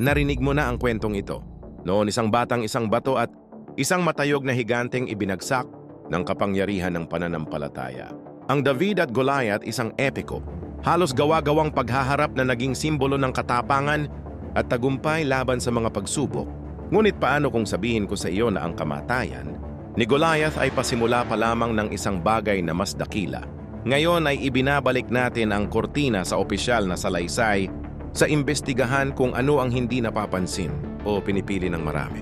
narinig mo na ang kwentong ito. Noon isang batang isang bato at isang matayog na higanteng ibinagsak ng kapangyarihan ng pananampalataya. Ang David at Goliath isang epiko, halos gawa-gawang paghaharap na naging simbolo ng katapangan at tagumpay laban sa mga pagsubok. Ngunit paano kung sabihin ko sa iyo na ang kamatayan ni Goliath ay pasimula pa lamang ng isang bagay na mas dakila. Ngayon ay ibinabalik natin ang kortina sa opisyal na salaysay sa imbestigahan kung ano ang hindi napapansin o pinipili ng marami.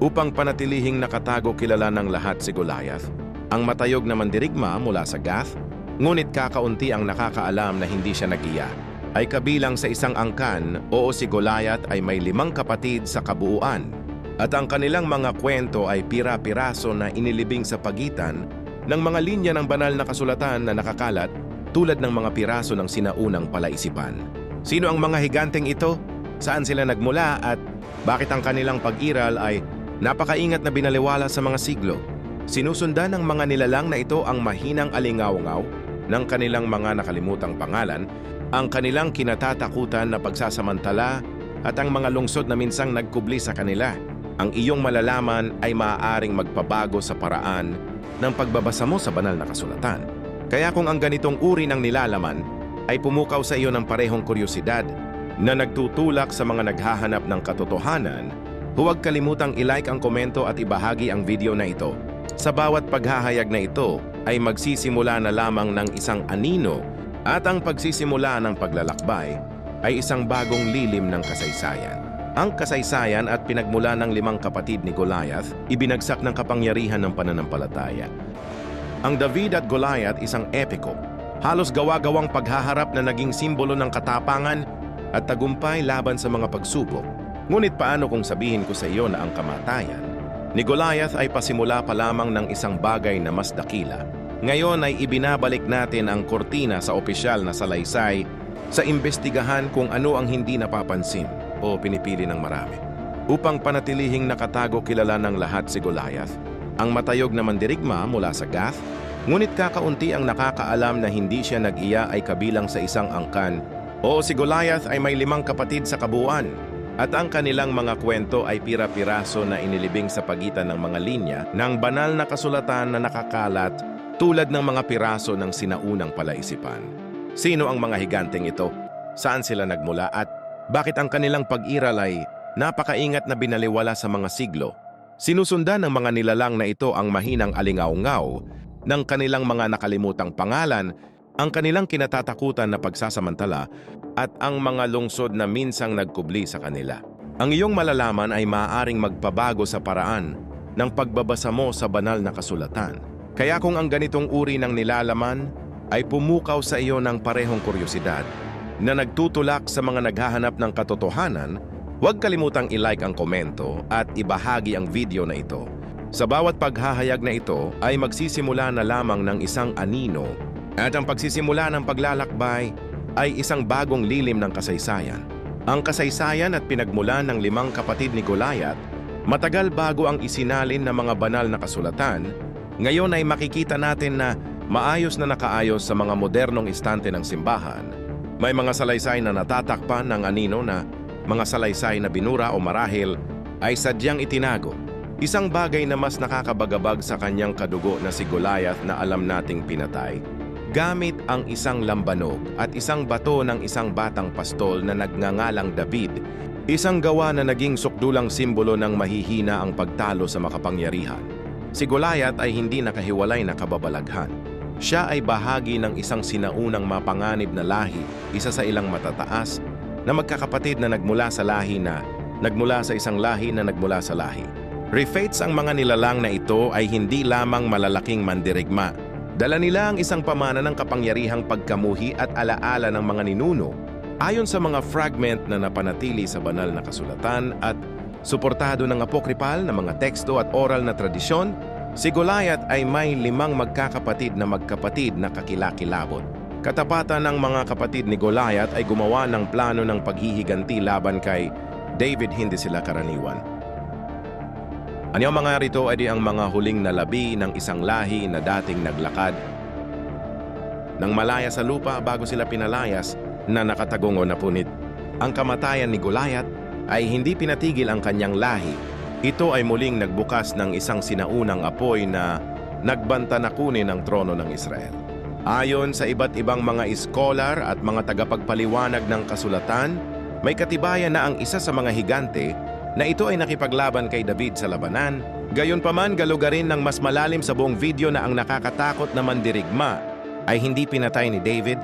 Upang panatilihing nakatago kilala ng lahat si Goliath, ang matayog na mandirigma mula sa Gath, ngunit kakaunti ang nakakaalam na hindi siya nagiya, ay kabilang sa isang angkan oo si Goliath ay may limang kapatid sa kabuuan at ang kanilang mga kwento ay pira-piraso na inilibing sa pagitan ng mga linya ng banal na kasulatan na nakakalat tulad ng mga piraso ng sinaunang palaisipan. Sino ang mga higanteng ito? Saan sila nagmula at bakit ang kanilang pag-iral ay napakaingat na binaliwala sa mga siglo? Sinusundan ng mga nilalang na ito ang mahinang alingaw-ngaw ng kanilang mga nakalimutang pangalan, ang kanilang kinatatakutan na pagsasamantala at ang mga lungsod na minsang nagkubli sa kanila. Ang iyong malalaman ay maaaring magpabago sa paraan ng pagbabasa mo sa banal na kasulatan. Kaya kung ang ganitong uri ng nilalaman ay pumukaw sa iyo ng parehong kuryosidad na nagtutulak sa mga naghahanap ng katotohanan, huwag kalimutang ilike ang komento at ibahagi ang video na ito. Sa bawat paghahayag na ito ay magsisimula na lamang ng isang anino at ang pagsisimula ng paglalakbay ay isang bagong lilim ng kasaysayan. Ang kasaysayan at pinagmula ng limang kapatid ni Goliath, ibinagsak ng kapangyarihan ng pananampalataya. Ang David at Goliath isang epiko, halos gawa-gawang paghaharap na naging simbolo ng katapangan at tagumpay laban sa mga pagsubok. Ngunit paano kung sabihin ko sa iyo na ang kamatayan ni Goliath ay pasimula pa lamang ng isang bagay na mas dakila. Ngayon ay ibinabalik natin ang kortina sa opisyal na salaysay sa imbestigahan kung ano ang hindi napapansin o pinipili ng marami. Upang panatilihing nakatago kilala ng lahat si Goliath, ang matayog na mandirigma mula sa Gath, ngunit kakaunti ang nakakaalam na hindi siya nag-iya ay kabilang sa isang angkan. Oo, si Goliath ay may limang kapatid sa kabuuan, at ang kanilang mga kwento ay pira-piraso na inilibing sa pagitan ng mga linya ng banal na kasulatan na nakakalat tulad ng mga piraso ng sinaunang palaisipan. Sino ang mga higanteng ito? Saan sila nagmula at bakit ang kanilang pag-iral ay napakaingat na binaliwala sa mga siglo? Sinusundan ng mga nilalang na ito ang mahinang alingaw-ngaw ng kanilang mga nakalimutang pangalan, ang kanilang kinatatakutan na pagsasamantala at ang mga lungsod na minsang nagkubli sa kanila. Ang iyong malalaman ay maaaring magpabago sa paraan ng pagbabasa mo sa banal na kasulatan. Kaya kung ang ganitong uri ng nilalaman ay pumukaw sa iyo ng parehong kuryosidad na nagtutulak sa mga naghahanap ng katotohanan, huwag kalimutang ilike ang komento at ibahagi ang video na ito. Sa bawat paghahayag na ito ay magsisimula na lamang ng isang anino at ang pagsisimula ng paglalakbay ay isang bagong lilim ng kasaysayan. Ang kasaysayan at pinagmulan ng limang kapatid ni Goliath, matagal bago ang isinalin ng mga banal na kasulatan, ngayon ay makikita natin na maayos na nakaayos sa mga modernong istante ng simbahan. May mga salaysay na natatakpan ng anino na mga salaysay na binura o marahil ay sadyang itinago. Isang bagay na mas nakakabagabag sa kanyang kadugo na si Goliath na alam nating pinatay gamit ang isang lambanog at isang bato ng isang batang pastol na nagngangalang David, isang gawa na naging sukdulang simbolo ng mahihina ang pagtalo sa makapangyarihan. Si Goliath ay hindi nakahiwalay na kababalaghan. Siya ay bahagi ng isang sinaunang mapanganib na lahi, isa sa ilang matataas, na magkakapatid na nagmula sa lahi na nagmula sa isang lahi na nagmula sa lahi. Refates ang mga nilalang na ito ay hindi lamang malalaking mandirigma, Dala nila ang isang pamana ng kapangyarihang pagkamuhi at alaala ng mga ninuno ayon sa mga fragment na napanatili sa banal na kasulatan at suportado ng apokripal na mga teksto at oral na tradisyon, si Goliath ay may limang magkakapatid na magkapatid na kakilakilabot. Katapatan ng mga kapatid ni Goliath ay gumawa ng plano ng paghihiganti laban kay David hindi sila karaniwan. Anyang mga rito ay di ang mga huling nalabi ng isang lahi na dating naglakad nang malaya sa lupa bago sila pinalayas na nakatagungo na punit. Ang kamatayan ni Goliath ay hindi pinatigil ang kanyang lahi. Ito ay muling nagbukas ng isang sinaunang apoy na nagbanta na kunin ang trono ng Israel. Ayon sa iba't ibang mga iskolar at mga tagapagpaliwanag ng kasulatan, may katibayan na ang isa sa mga higante na ito ay nakipaglaban kay David sa labanan. Gayunpaman galugarin ng mas malalim sa buong video na ang nakakatakot na mandirigma ay hindi pinatay ni David,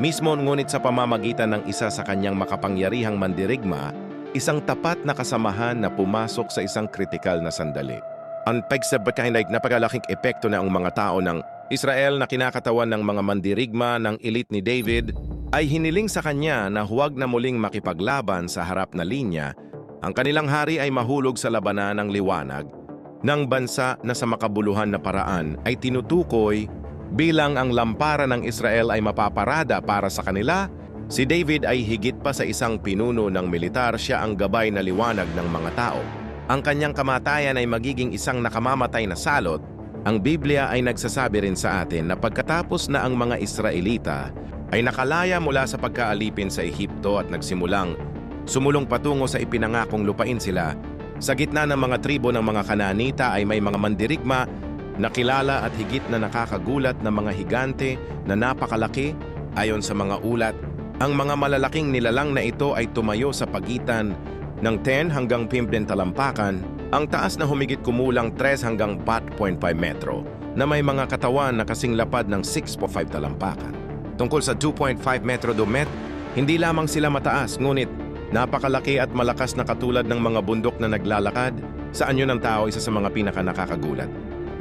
mismo ngunit sa pamamagitan ng isa sa kanyang makapangyarihang mandirigma, isang tapat na kasamahan na pumasok sa isang kritikal na sandali. Ang pagsabakain ay napakalaking epekto na ang mga tao ng Israel na kinakatawan ng mga mandirigma ng elite ni David ay hiniling sa kanya na huwag na muling makipaglaban sa harap na linya, ang kanilang hari ay mahulog sa labanan ng liwanag. Ng bansa na sa makabuluhan na paraan ay tinutukoy bilang ang lampara ng Israel ay mapaparada para sa kanila, si David ay higit pa sa isang pinuno ng militar. Siya ang gabay na liwanag ng mga tao. Ang kanyang kamatayan ay magiging isang nakamamatay na salot, ang Biblia ay nagsasabi rin sa atin na pagkatapos na ang mga Israelita ay nakalaya mula sa pagkaalipin sa Ehipto at nagsimulang sumulong patungo sa ipinangakong lupain sila, sa gitna ng mga tribo ng mga Kananita ay may mga mandirigma na kilala at higit na nakakagulat na mga higante na napakalaki ayon sa mga ulat. Ang mga malalaking nilalang na ito ay tumayo sa pagitan ng 10 hanggang 15 talampakan, ang taas na humigit kumulang 3 hanggang 4.5 metro na may mga katawan na kasing lapad ng 6.5 talampakan. Tungkol sa 2.5 metro do met, hindi lamang sila mataas ngunit Napakalaki at malakas na katulad ng mga bundok na naglalakad sa anyo ng tao isa sa mga pinaka nakakagulat.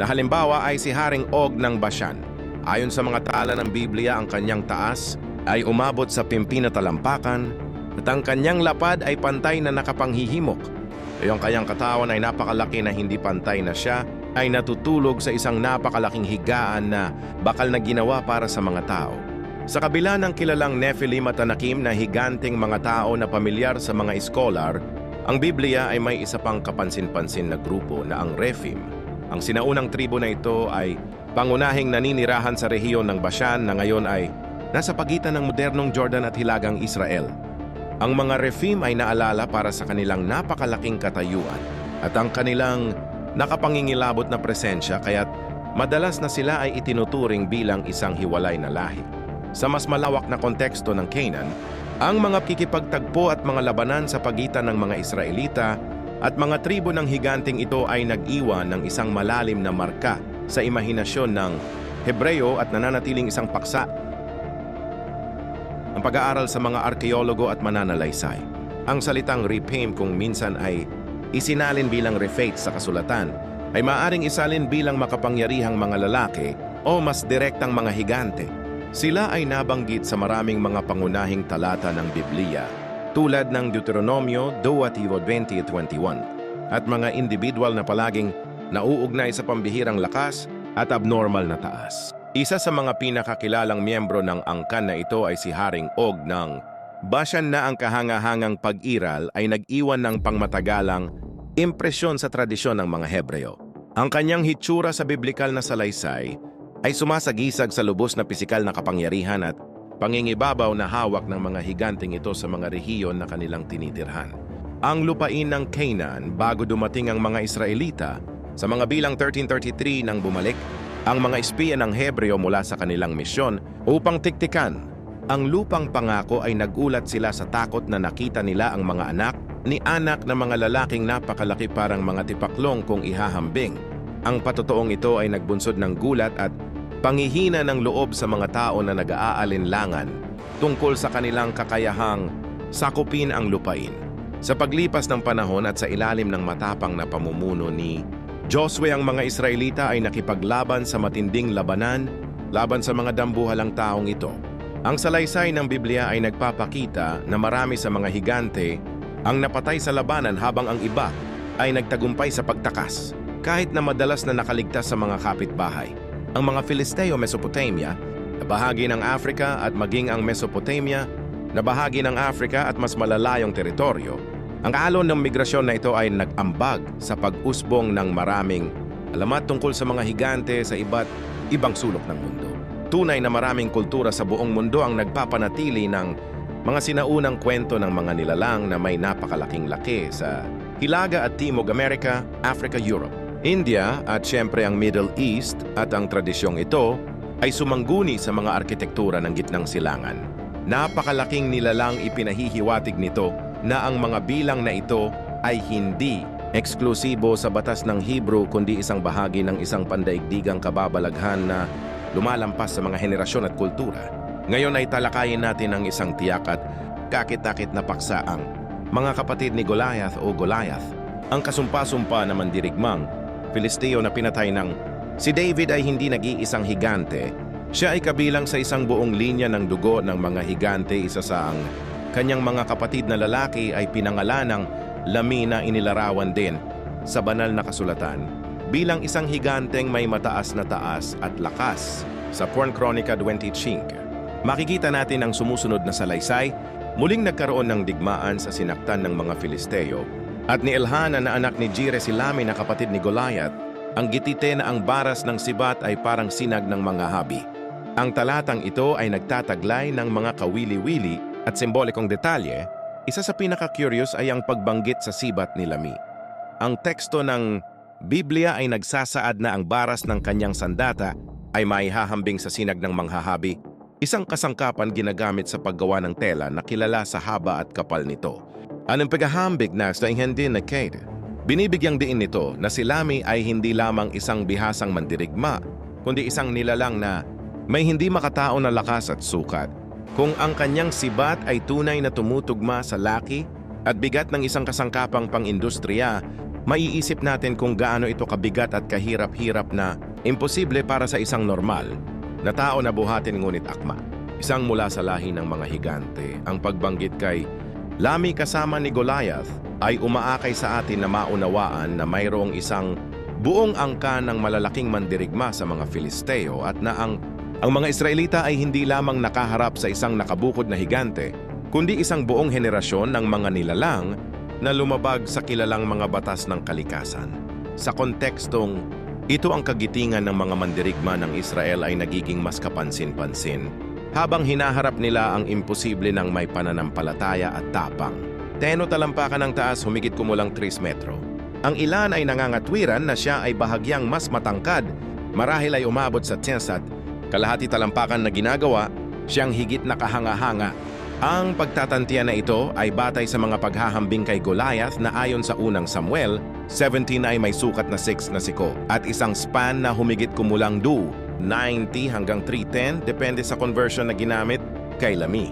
Na halimbawa ay si Haring Og ng Bashan. Ayon sa mga tala ng Biblia, ang kanyang taas ay umabot sa pimpina talampakan at ang kanyang lapad ay pantay na nakapanghihimok. Ay ang kanyang katawan ay napakalaki na hindi pantay na siya ay natutulog sa isang napakalaking higaan na bakal na ginawa para sa mga tao. Sa kabila ng kilalang Nephilim at Anakim na higanting mga tao na pamilyar sa mga iskolar, ang Biblia ay may isa pang kapansin-pansin na grupo na ang Rephim. Ang sinaunang tribo na ito ay pangunahing naninirahan sa rehiyon ng Bashan na ngayon ay nasa pagitan ng modernong Jordan at Hilagang Israel. Ang mga Rephim ay naalala para sa kanilang napakalaking katayuan at ang kanilang nakapangingilabot na presensya kaya't madalas na sila ay itinuturing bilang isang hiwalay na lahi. Sa mas malawak na konteksto ng Canaan, ang mga kikipagtagpo at mga labanan sa pagitan ng mga Israelita at mga tribo ng higanting ito ay nag-iwan ng isang malalim na marka sa imahinasyon ng Hebreo at nananatiling isang paksa ang pag-aaral sa mga arkeologo at mananalaysay. Ang salitang repame kung minsan ay isinalin bilang refate sa kasulatan, ay maaring isalin bilang makapangyarihang mga lalaki o mas direktang mga higante. Sila ay nabanggit sa maraming mga pangunahing talata ng Biblia, tulad ng Deuteronomio 2.20-21, at mga individual na palaging nauugnay sa pambihirang lakas at abnormal na taas. Isa sa mga pinakakilalang miyembro ng angkan na ito ay si Haring Og ng Bashan na ang kahangahangang pag-iral ay nag-iwan ng pangmatagalang impresyon sa tradisyon ng mga Hebreo. Ang kanyang hitsura sa biblikal na salaysay ay sumasagisag sa lubos na pisikal na kapangyarihan at pangingibabaw na hawak ng mga higanting ito sa mga rehiyon na kanilang tinitirhan. Ang lupain ng Canaan bago dumating ang mga Israelita sa mga bilang 1333 nang bumalik ang mga espiya ng Hebreo mula sa kanilang misyon upang tiktikan. Ang lupang pangako ay nagulat sila sa takot na nakita nila ang mga anak ni anak na mga lalaking napakalaki parang mga tipaklong kung ihahambing. Ang patotoong ito ay nagbunsod ng gulat at pangihina ng loob sa mga tao na nag-aalinlangan tungkol sa kanilang kakayahang sakupin ang lupain. Sa paglipas ng panahon at sa ilalim ng matapang na pamumuno ni Josue ang mga Israelita ay nakipaglaban sa matinding labanan laban sa mga dambuhalang taong ito. Ang salaysay ng Biblia ay nagpapakita na marami sa mga higante ang napatay sa labanan habang ang iba ay nagtagumpay sa pagtakas, kahit na madalas na nakaligtas sa mga kapitbahay. Ang mga Filisteo Mesopotamia, na bahagi ng Africa at maging ang Mesopotamia, na bahagi ng Africa at mas malalayong teritoryo, ang alon ng migrasyon na ito ay nag-ambag sa pag-usbong ng maraming alamat tungkol sa mga higante sa iba't ibang sulok ng mundo. Tunay na maraming kultura sa buong mundo ang nagpapanatili ng mga sinaunang kwento ng mga nilalang na may napakalaking laki sa Hilaga at Timog America, Africa, Europe, India at siyempre ang Middle East at ang tradisyong ito ay sumangguni sa mga arkitektura ng gitnang silangan. Napakalaking nilalang ipinahihiwatig nito na ang mga bilang na ito ay hindi eksklusibo sa batas ng Hebrew kundi isang bahagi ng isang pandaigdigang kababalaghan na lumalampas sa mga henerasyon at kultura. Ngayon ay talakayin natin ang isang tiyak at kakit-takit na paksaang mga kapatid ni Goliath o Goliath, ang kasumpa-sumpa na mandirigmang Filisteo na pinatay ng si David ay hindi nag-iisang higante. Siya ay kabilang sa isang buong linya ng dugo ng mga higante isa sa ang kanyang mga kapatid na lalaki ay pinangalan ng Lamina inilarawan din sa banal na kasulatan bilang isang higanteng may mataas na taas at lakas sa Porn Chronica 25. Makikita natin ang sumusunod na salaysay, muling nagkaroon ng digmaan sa sinaktan ng mga Filisteo at ni Elhana na anak ni Jire si Lami na kapatid ni Goliath, ang gitite na ang baras ng sibat ay parang sinag ng mga habi. Ang talatang ito ay nagtataglay ng mga kawili-wili at simbolikong detalye, isa sa pinaka-curious ay ang pagbanggit sa sibat ni Lami. Ang teksto ng Biblia ay nagsasaad na ang baras ng kanyang sandata ay maihahambing sa sinag ng manghahabi, isang kasangkapan ginagamit sa paggawa ng tela na kilala sa haba at kapal nito. Anong paghahambig na sa hindi na Kate? Binibigyang diin nito na si Lami ay hindi lamang isang bihasang mandirigma, kundi isang nilalang na may hindi makatao na lakas at sukat. Kung ang kanyang sibat ay tunay na tumutugma sa laki at bigat ng isang kasangkapang pang-industriya, maiisip natin kung gaano ito kabigat at kahirap-hirap na imposible para sa isang normal na tao na buhatin ngunit akma. Isang mula sa lahi ng mga higante, ang pagbanggit kay Lami kasama ni Goliath ay umaakay sa atin na maunawaan na mayroong isang buong angka ng malalaking mandirigma sa mga Filisteo at na ang ang mga Israelita ay hindi lamang nakaharap sa isang nakabukod na higante, kundi isang buong henerasyon ng mga nilalang na lumabag sa kilalang mga batas ng kalikasan. Sa kontekstong ito ang kagitingan ng mga mandirigma ng Israel ay nagiging mas kapansin-pansin habang hinaharap nila ang imposible ng may pananampalataya at tapang. Teno talampakan ng taas humigit kumulang 3 metro. Ang ilan ay nangangatwiran na siya ay bahagyang mas matangkad, marahil ay umabot sa tensat kalahati talampakan na ginagawa, siyang higit na kahanga-hanga. Ang pagtatantiya na ito ay batay sa mga paghahambing kay Goliath na ayon sa unang Samuel, 17 ay may sukat na 6 na siko at isang span na humigit kumulang du, 90 hanggang 310 depende sa conversion na ginamit kay Lami.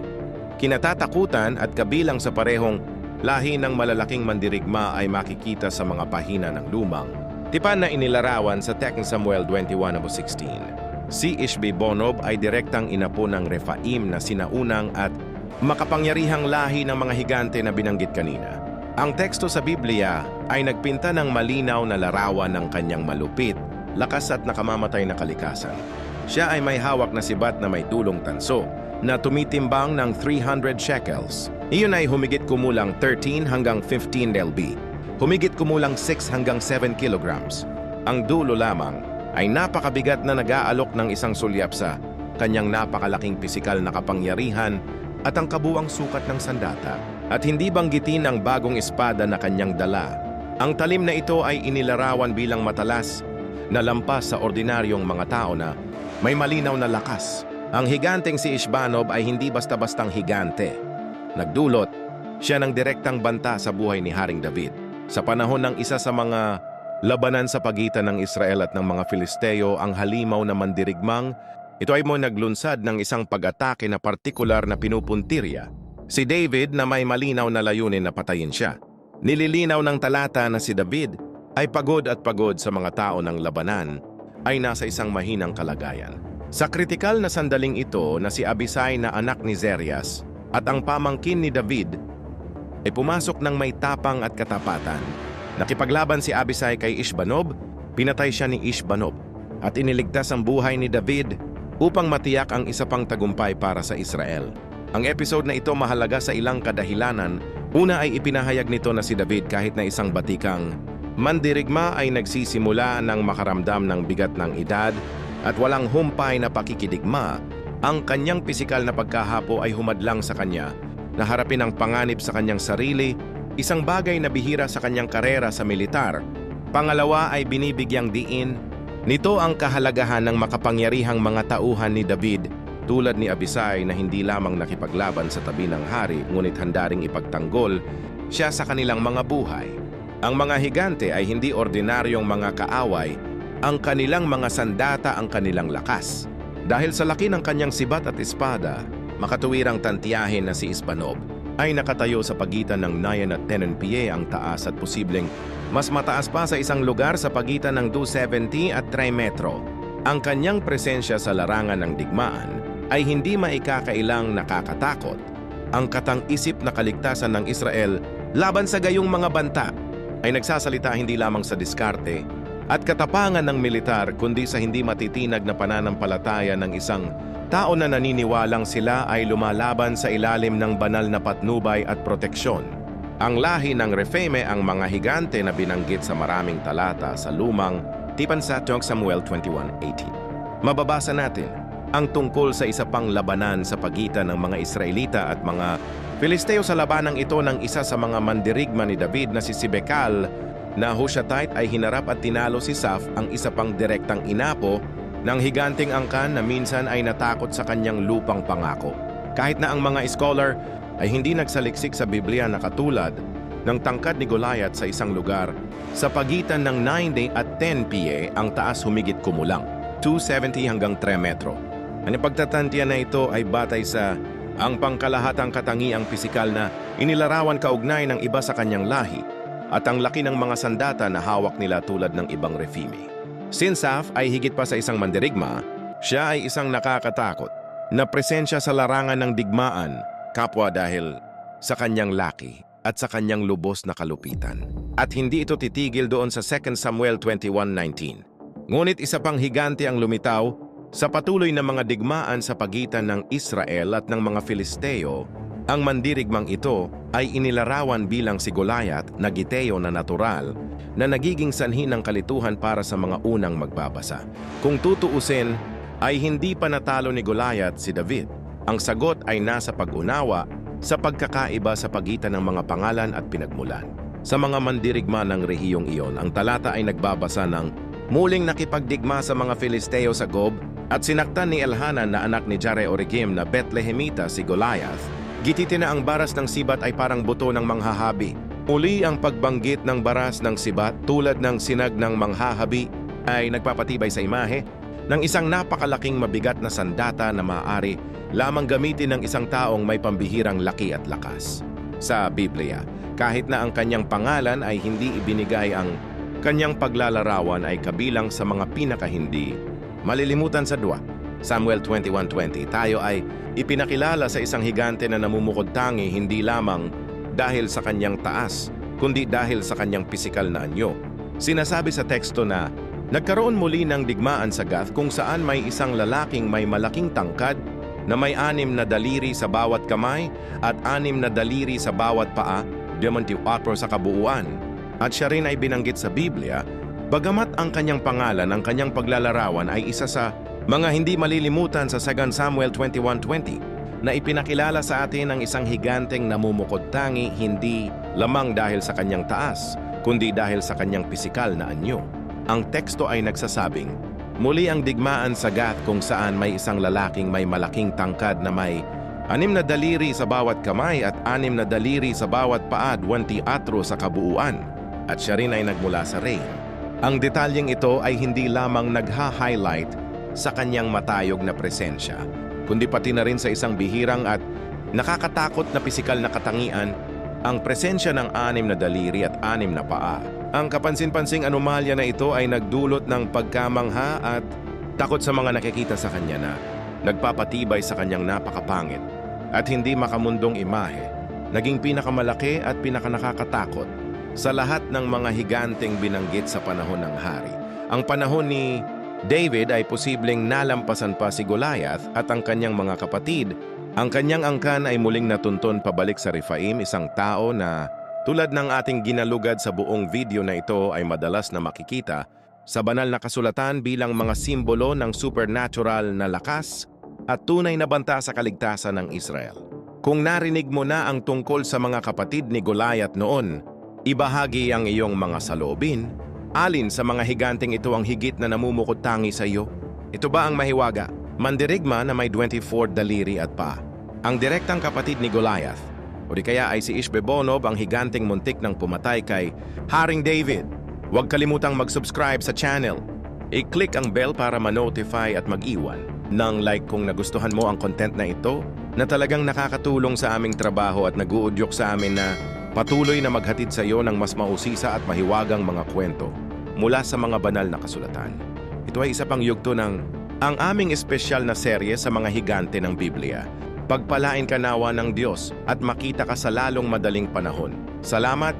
Kinatatakutan at kabilang sa parehong lahi ng malalaking mandirigma ay makikita sa mga pahina ng lumang. Tipan na inilarawan sa 2 Samuel 21:16. Si Ishbi Bonob ay direktang inapo ng Rephaim na sinaunang at makapangyarihang lahi ng mga higante na binanggit kanina. Ang teksto sa Biblia ay nagpinta ng malinaw na larawan ng kanyang malupit, lakas at nakamamatay na kalikasan. Siya ay may hawak na sibat na may tulong tanso na tumitimbang ng 300 shekels. Iyon ay humigit kumulang 13 hanggang 15 lb. Humigit kumulang 6 hanggang 7 kilograms. Ang dulo lamang ay napakabigat na nag-aalok ng isang sulyap sa kanyang napakalaking pisikal na kapangyarihan at ang kabuwang sukat ng sandata at hindi banggitin ang bagong espada na kanyang dala. Ang talim na ito ay inilarawan bilang matalas na lampas sa ordinaryong mga tao na may malinaw na lakas. Ang higanteng si Ishbanob ay hindi basta-bastang higante. Nagdulot, siya ng direktang banta sa buhay ni Haring David. Sa panahon ng isa sa mga Labanan sa pagitan ng Israel at ng mga Filisteo ang halimaw na mandirigmang, ito ay mo naglunsad ng isang pag-atake na partikular na pinupuntirya. Si David na may malinaw na layunin na patayin siya. Nililinaw ng talata na si David ay pagod at pagod sa mga tao ng labanan ay nasa isang mahinang kalagayan. Sa kritikal na sandaling ito na si Abisai na anak ni Zerias at ang pamangkin ni David ay pumasok ng may tapang at katapatan Nakipaglaban si Abisai kay Ishbanob, pinatay siya ni Ishbanob at iniligtas ang buhay ni David upang matiyak ang isa pang tagumpay para sa Israel. Ang episode na ito mahalaga sa ilang kadahilanan. Una ay ipinahayag nito na si David kahit na isang batikang mandirigma ay nagsisimula ng makaramdam ng bigat ng edad at walang humpay na pakikidigma, ang kanyang pisikal na pagkahapo ay humadlang sa kanya na harapin ang panganib sa kanyang sarili, isang bagay na bihira sa kanyang karera sa militar. Pangalawa ay binibigyang diin. Nito ang kahalagahan ng makapangyarihang mga tauhan ni David tulad ni Abisai na hindi lamang nakipaglaban sa tabi ng hari ngunit handa ipagtanggol siya sa kanilang mga buhay. Ang mga higante ay hindi ordinaryong mga kaaway, ang kanilang mga sandata ang kanilang lakas. Dahil sa laki ng kanyang sibat at espada, makatuwirang tantiyahin na si Ispanov ay nakatayo sa pagitan ng 9 at 10 PA ang taas at posibleng mas mataas pa sa isang lugar sa pagitan ng 270 at 3 metro. Ang kanyang presensya sa larangan ng digmaan ay hindi maikakailang nakakatakot. Ang katang-isip na kaligtasan ng Israel laban sa gayong mga banta ay nagsasalita hindi lamang sa diskarte at katapangan ng militar kundi sa hindi matitinag na pananampalataya ng isang tao na naniniwalang sila ay lumalaban sa ilalim ng banal na patnubay at proteksyon. Ang lahi ng Refeme ang mga higante na binanggit sa maraming talata sa lumang tipan sa 2 Samuel 21.18. Mababasa natin ang tungkol sa isa pang labanan sa pagitan ng mga Israelita at mga Filisteo sa labanang ito ng isa sa mga mandirigma ni David na si Sibekal na Hushathite ay hinarap at tinalo si Saf ang isa pang direktang inapo ng higanting angkan na minsan ay natakot sa kanyang lupang pangako. Kahit na ang mga scholar ay hindi nagsaliksik sa Biblia na katulad ng tangkad ni Goliath sa isang lugar, sa pagitan ng 9 at 10 PA ang taas humigit kumulang, 270 hanggang 3 metro. Ang pagtatantiyan na ito ay batay sa ang pangkalahatang katangiang pisikal na inilarawan kaugnay ng iba sa kanyang lahi at ang laki ng mga sandata na hawak nila tulad ng ibang refime. Sinsaf ay higit pa sa isang mandirigma, siya ay isang nakakatakot na presensya sa larangan ng digmaan, kapwa dahil sa kanyang laki at sa kanyang lubos na kalupitan. At hindi ito titigil doon sa 2 Samuel 21.19. Ngunit isa pang higante ang lumitaw sa patuloy na mga digmaan sa pagitan ng Israel at ng mga Filisteo, ang mandirigmang ito ay inilarawan bilang si Goliath na giteo na natural na nagiging sanhi ng kalituhan para sa mga unang magbabasa. Kung tutuusin, ay hindi pa natalo ni Goliath si David. Ang sagot ay nasa pag-unawa sa pagkakaiba sa pagitan ng mga pangalan at pinagmulan. Sa mga mandirigma ng rehiyong iyon, ang talata ay nagbabasa ng muling nakipagdigma sa mga Filisteo sa Gob at sinaktan ni Elhanan na anak ni Jare Origim na Bethlehemita si Goliath Gititi na ang baras ng sibat ay parang buto ng manghahabi. Muli ang pagbanggit ng baras ng sibat tulad ng sinag ng manghahabi ay nagpapatibay sa imahe ng isang napakalaking mabigat na sandata na maaari lamang gamitin ng isang taong may pambihirang laki at lakas. Sa Biblia, kahit na ang kanyang pangalan ay hindi ibinigay ang kanyang paglalarawan ay kabilang sa mga pinakahindi malilimutan sa dua. Samuel 21.20, tayo ay ipinakilala sa isang higante na namumukod tangi hindi lamang dahil sa kanyang taas, kundi dahil sa kanyang pisikal na anyo. Sinasabi sa teksto na, Nagkaroon muli ng digmaan sa Gath kung saan may isang lalaking may malaking tangkad na may anim na daliri sa bawat kamay at anim na daliri sa bawat paa, demontiwatro sa kabuuan. At siya rin ay binanggit sa Biblia, bagamat ang kanyang pangalan, ang kanyang paglalarawan ay isa sa mga hindi malilimutan sa 2 Samuel 21.20 na ipinakilala sa atin ang isang higanteng namumukod tangi hindi lamang dahil sa kanyang taas, kundi dahil sa kanyang pisikal na anyo. Ang teksto ay nagsasabing, Muli ang digmaan sa Gath kung saan may isang lalaking may malaking tangkad na may anim na daliri sa bawat kamay at anim na daliri sa bawat paad, wanti atro sa kabuuan. At siya rin ay nagmula sa rain. Ang detalyeng ito ay hindi lamang nagha-highlight sa kanyang matayog na presensya, kundi pati na rin sa isang bihirang at nakakatakot na pisikal na katangian ang presensya ng anim na daliri at anim na paa. Ang kapansin-pansing anomalya na ito ay nagdulot ng pagkamangha at takot sa mga nakikita sa kanya na nagpapatibay sa kanyang napakapangit at hindi makamundong imahe, naging pinakamalaki at pinakanakakatakot sa lahat ng mga higanteng binanggit sa panahon ng hari. Ang panahon ni David ay posibleng nalampasan pa si Goliath at ang kanyang mga kapatid. Ang kanyang angkan ay muling natunton pabalik sa Rephaim, isang tao na tulad ng ating ginalugad sa buong video na ito ay madalas na makikita sa banal na kasulatan bilang mga simbolo ng supernatural na lakas at tunay na banta sa kaligtasan ng Israel. Kung narinig mo na ang tungkol sa mga kapatid ni Goliath noon, ibahagi ang iyong mga salobin. Alin sa mga higanteng ito ang higit na namumukod tangi sa iyo? Ito ba ang mahiwaga? Mandirigma na may 24 daliri at pa. Ang direktang kapatid ni Goliath, o di kaya ay si Ishbebonob ang higanteng muntik ng pumatay kay Haring David. Huwag kalimutang mag-subscribe sa channel. I-click ang bell para ma-notify at mag-iwan ng like kung nagustuhan mo ang content na ito na talagang nakakatulong sa aming trabaho at naguudyok sa amin na patuloy na maghatid sa iyo ng mas mausisa at mahiwagang mga kwento mula sa mga banal na kasulatan. Ito ay isa pang yugto ng ang aming espesyal na serye sa mga higante ng Biblia. Pagpalain ka nawa ng Diyos at makita ka sa lalong madaling panahon. Salamat